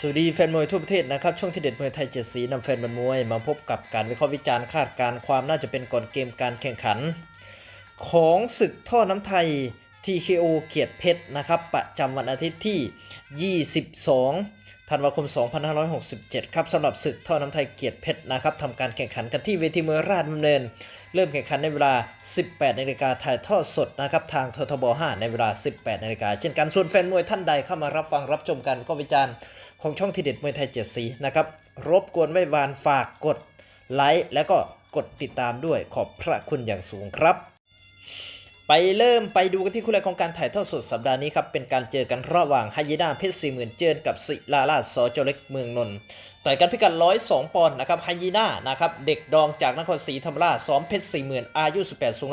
สวัสดีแฟนมวยทั่วประเทศนะครับ ช่วงที่เด็ดมวยไทยเจ็ดสีนำแฟนมันมวย มาพบกับการวิเคราะห์วิจารณ์คาดการณ์ความน่าจะเป็นก่อนเกมการแข่งขัน ของศึกท่อน้ำไทย TKO เกียรติเพชรนะครับ ประจำวันอาทิตย์ที่ 22 ธันวาคม 2567 ครับสำหรับศึกท่อน้ำไทยเกียรติเพชรนะครับทำการแข่งขันกันที่เวทีมวยราชดำเนิน เริ่มแข่งขันในเวลา 18นาฬิกาถ่ายทอดสดนะครับทางททบ 5 ในเวลา 18นาฬิกาเช่นกันส่วนแฟนมวยท่านใดเข้ามารับฟังรับชมกันก็วิจารณ์ ของช่องทีเด็ดมวยไทยเจ็ดสีนะครับรบกวนไม่วานฝากกดไลค์และก็กดติดตามด้วยขอบพระคุณอย่างสูงครับ ไปเริ่มไปดูกันที่คู่แรกของการถ่ายทอดสดสัปดาห์นี้ครับ เป็นการเจอกันระหว่างไฮยีนาเพชรสี่หมื่นเจอกับศิลาราชสจเล็กเมืองนนท์ต่อยกันพิกัด 102 ปอนด์นะครับไฮยีนานะครับเด็กดองจากนครศรีธรรมราชซ้อมเพชรสี่หมื่นอายุ 18 สูง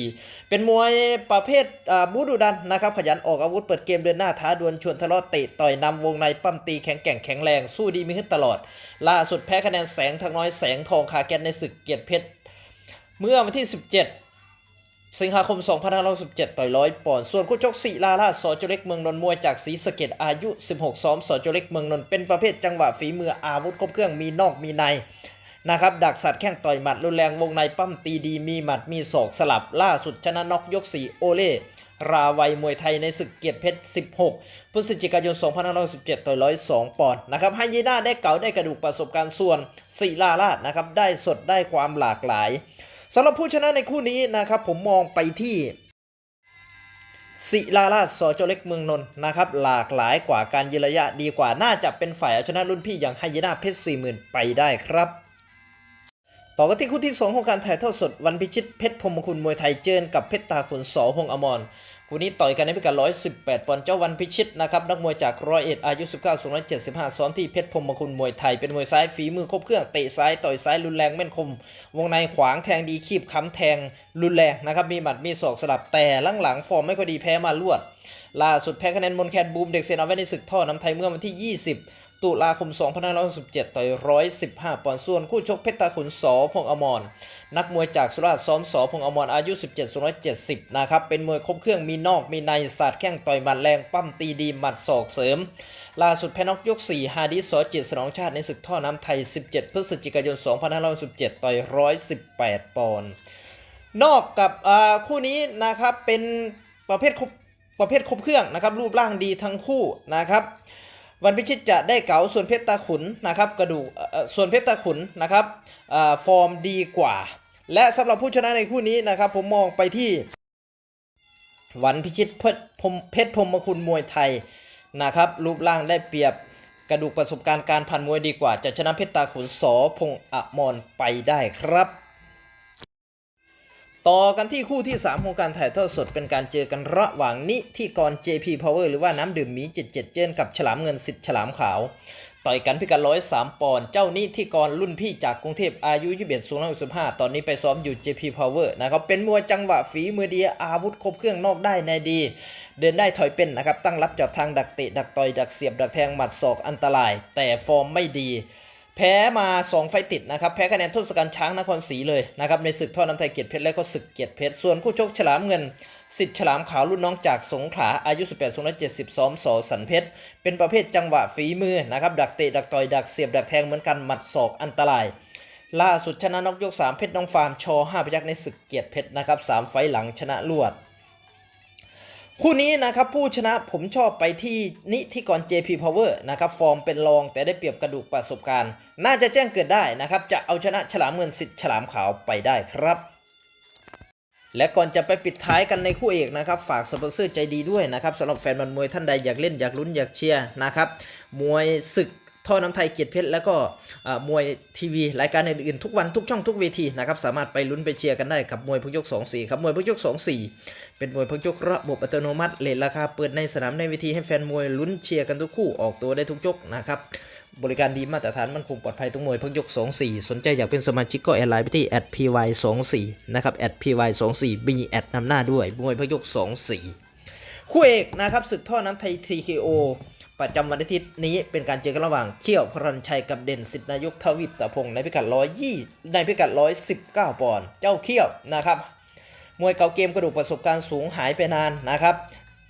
164 เป็นมวยประเภทบูดุดันนะครับขยันออกอาวุธเปิดเกมเดินหน้าท้าดวลชวนทะเลาะเตะต่อยนำวงในปั้มตีแข็งแกร่งแข็งแรง สู้ดีมีขึ้นตลอด ล่าสุดแพ้คะแนนแสงทางน้อยแสงทองคาแกนในศึกเกียรติเพชร เมื่อวันที่ 17 สิงหาคม 2567 ต่อยร้อยปอนด์ส่วนคู่ชกศิลาราสอจเล็กเมืองนนท์มวยจากศรีสะเกดอายุ 16 ซ้อมสอจเล็กเมืองนนท์เป็นประเภทจังหวะฝีมืออาวุธครบเครื่องมีนอกมีในนะครับดักสัตว์แข้งต่อยหมัดรุนแรงวงในปั้มตีดีมีหมัดมีศอกสลับล่าสุดชนะน็อกยก4โอเล่ราวัยมวยไทยในศึกเกียรติเพชร 16 พฤศจิกายน 2517ต่อย102 ปอนด์นะครับไฮยีน่าได้เก่าได้กระดูกประสบการณ์ส่วนศิลาราชนะครับได้สดได้ความหลากหลาย สำหรับผู้ชนะในคู่นี้นะครับ ผมมองไปที่ศิลาราชสอจเล็กเมืองนนท์นะครับ หลากหลายกว่าการยืนระยะดีกว่าน่าจะเป็นฝ่ายเอาชนะรุ่นพี่อย่างไฮยีนาเพชรสี่หมื่นไปได้ครับ ต่อกันที่คู่ที่ 2 ของการถ่ายทอดสดวันพิชิตเพชรพรมคุณมวยไทยเจอกับเพชรตาขุนสอพงอมร คู่นี้ต่อยกันในพิกัด118 ปอนด์เจ้าวันพิชิตนะครับนักมวยจากร้อยเอ็ดอายุ 19สูง175 ซ้อมที่เพชรพรมคุณมวยไทย เป็นมวยซ้ายฝีมือครบเครื่องเตะซ้ายต่อยซ้ายรุนแรงแม่นคม วงในขวางแทงดีคีบค้ำแทงรุนแรงนะครับมีหมัดมีศอกสลับแต่หลังๆฟอร์มไม่ค่อยดีแพ้มาลวดล่าสุดแพ้คะแนนมนแคนบูมเด็กเซนเอาไว้ในศึกท่อน้ำไทยเมื่อวันที่ 20 ตุลาคม 2567 ต่อย 115 ปอนด์ส่วนคู่ชกเพชรตาขุนสอพงอมร นักมวยจากสุราษฎร์ซ้อมสอพงอมรอายุ 17สูง170 นะครับ เป็นมวยครบเครื่องมีนอกมีในศาสตร์แข้งต่อยหมัดแรงปั้มตีดีหมัดศอกเสริม ล่าสุดแพ้น็อกยก 4 ฮาดิสสอจิตสนองชาติในศึกท่อน้ำไทย 17 พฤศจิกายน 2517 ต่อย 118 ปอนด์นอกกับคู่นี้นะครับเป็นประเภทประเภทครบเครื่องนะครับรูปร่างดีทั้งคู่นะครับ วันพิชิตจะได้เก๋าส่วนเพชรตาขุนนะครับกระดูกส่วนเพชรตาขุนนะครับอฟอร์มดีกว่า และสำหรับผู้ชนะในคู่นี้นะครับ ผมมองไปที่ วันพิชิตเพชรพรมเพชรพรหมคุณมวยไทยนะครับ รูปร่างได้เปรียบกระดูกประสบการณ์การพันมวยดีกว่า จะชนะเพชรตาขุนสอพงอมรไปได้ครับ ต่อกันที่คู่ที่ 3 ของการถ่ายทอดสดเป็นการเจอกันระหว่างนิที่กร JP Power หรือว่าน้ำดื่มมี 77 เจนกับฉลามเงินสิทธิ์ฉลามขาว ต่อยกันพิกัด103 ปอนด์เจ้านิที่กรรุ่นพี่จากกรุงเทพอายุ 21 สูง165 ตอนนี้ไปซ้อมอยู่ JP Power นะครับเป็นมวยจังหวะฝีมือดีอาวุธครบเครื่องนอกได้ในดี เดินได้ถอยเป็นนะครับตั้งรับจับทางดักเตะดักต่อยดักเสียบดักแทงหมัดศอกอันตราย แต่ฟอร์มไม่ดี แพ้มา 2 ไฟต์ติดนะครับ แพ้คะแนนทศกัณฐ์ช้างนครศรีเลยนะครับ ในศึกท่อน้ำไทยเกียรติเพชรและก็ศึกเกียรติเพชร ส่วนคู่ชกฉลามเงิน สิทธิ์ฉลามขาวรุ่นน้องจากสงขลาอายุ 18สูง170ซ้อมสอสันเพชร เป็นประเภทจังหวะฝีมือนะครับ ดักเตะ ดักต่อย ดักเสียบ ดักแทงเหมือนกันหมัดศอกอันตราย ล่าสุดชนะนกยก 3 เพชรน้องฟาร์มช5พยักในศึกเกียรติเพชรนะครับสามไฟต์หลังชนะรวด คู่นี้นะครับผู้ชนะผมชอบไปที่นิธิกร JP Power นะครับฟอร์มเป็นรองแต่ได้เปรียบกระดูกประสบการณ์ น่าจะแจ้งเกิดได้นะครับ จะเอาชนะฉลามเงินสิทธิ์ฉลามขาวไปได้ครับ และก่อนจะไปปิดท้ายกันในคู่เอกนะครับ ฝากสปอนเซอร์ใจดีด้วยนะครับสำหรับแฟนบอลมวยท่านใดอยากเล่นอยากลุ้นอยากเชียร์นะครับมวยศึก ท่อน้ำไทยเกียรติเพชรแล้วก็มวยทีวีรายการอื่นๆทุกวันทุกช่องทุกเวทีนะครับสามารถไปลุ้นไปเชียร์กันได้กับมวยพกยก 2 4 ครับมวยพกยก 2 4 เป็นมวยพกยกระบบอัตโนมัติเลทราคาเปิดในสนามในเวทีให้แฟนมวยลุ้นเชียร์กันทุกคู่ออกตัวได้ทุกยกนะครับบริการดีมาตรฐานมันคงปลอดภัยทุกมวยพิ่งยก 24 สนใจอยากเป็นสมาชิกก็แอดไลน์ไปที่ @py24 นะครับ @py24 มีแอดนำหน้าด้วยมวยพิ่งยก 24 คู่เอกนะครับศึกท่อน้ำไทย TKO ประจำวันอาทิตย์นี้เป็นการเจอกันระหว่างเขี้ยวพรัญชัยกับเด่นสิทธินายกทวิปตะพงศ์ในพิกัด120ในพิกัด119ปอนด์เจ้าเขี้ยวนะครับ มวยเก่าเกมกระดูกประสบการณ์สูงหายไปนานนะครับ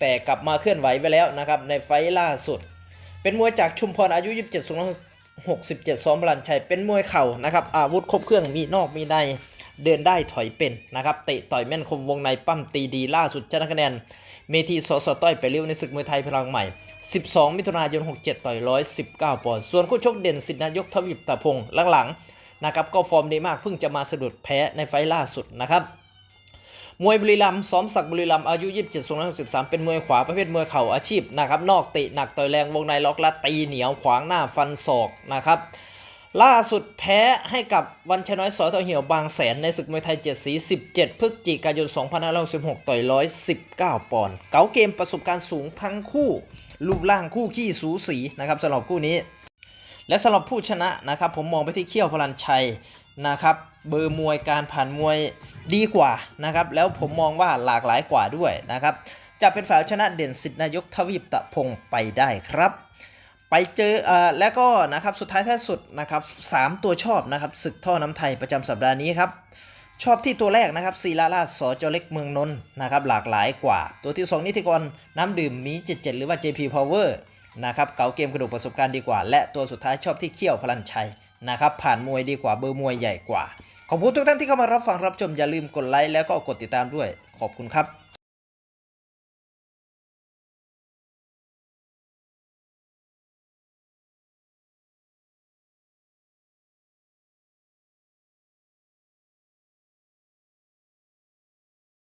แต่กลับมาเคลื่อนไหวไปแล้วนะครับในไฟล์ล่าสุด เป็นมวยจากชุมพรอายุ 27สูง67ซ้อมบรันชัยเป็นมวยเข่านะครับอาวุธครบเครื่องมีนอกมีในเดินได้ถอยเป็นนะครับเตะต่อยแม่นคมวงในปั้มตีดีล่าสุดชนะคะแนน เมทีสสต้อยไปเลี้ยวในศึกมวยไทยพลังใหม่ 12 มิถุนายน 67 ต่อย 119 ปอนด์ ส่วนคู่ชกเด่นสิทธินายกทวิปตะพงศ์หลังๆนะครับก็ฟอร์มดีมากเพิ่งจะมาสะดุดแพ้ในไฟล่าสุดนะครับมวยบุรีรัมย์ซ้อมศักบุรีรัมย์อายุ 27สูง163เป็นมวยขวาประเภทมวยเข่าอาชีพนะครับ นอกเตะหนักต่อยแรงวงในล็อกลัดตีเหนียวขวางหน้าฟันศอกนะครับ ล่าสุดแพ้ให้กับวันชน้อยสอทอเหี่ยวบางแสนในศึกมวยไทยเจ็ดสี 17 พฤศจิกายน 2566 ต่อย 119 ปอนด์เก๋าเกมประสบการณ์สูงทั้งคู่ รูปร่างคู่ขี้สูสีนะครับสำหรับคู่นี้ และสำหรับผู้ชนะนะครับ ผมมองไปที่เขี้ยวพลันชัยนะครับเบอร์มวยการผ่านมวยดีกว่านะครับแล้วผมมองว่าหลากหลายกว่าด้วยนะครับจะเป็นฝ่ายชนะเด่นสิทธินายกทวีปตะพงไปได้ครับ ไปเจอเอ่อแล้วก็นะครับสุดท้ายท้ายสุดนะครับสามตัวชอบนะครับศึกท่อน้ำไทยประจำสัปดาห์นี้ครับชอบที่ตัวแรกนะครับศิลาราชสอจเล็กเมืองนนท์นะครับหลากหลายกว่า ตัวที่ 2 นิติกรน้ำดื่มมี77 หรือว่า JP Power นะครับเก๋าเกมกระดูกประสบการณ์ดีกว่า และตัวสุดท้ายชอบที่เขี้ยวพลันชัยนะครับผ่านมวยดีกว่าเบอร์มวยใหญ่กว่า ขอบคุณทุกท่านที่เข้ามารับฟังรับชมอย่าลืมกดไลค์แล้วก็กดติดตามด้วย ขอบคุณครับ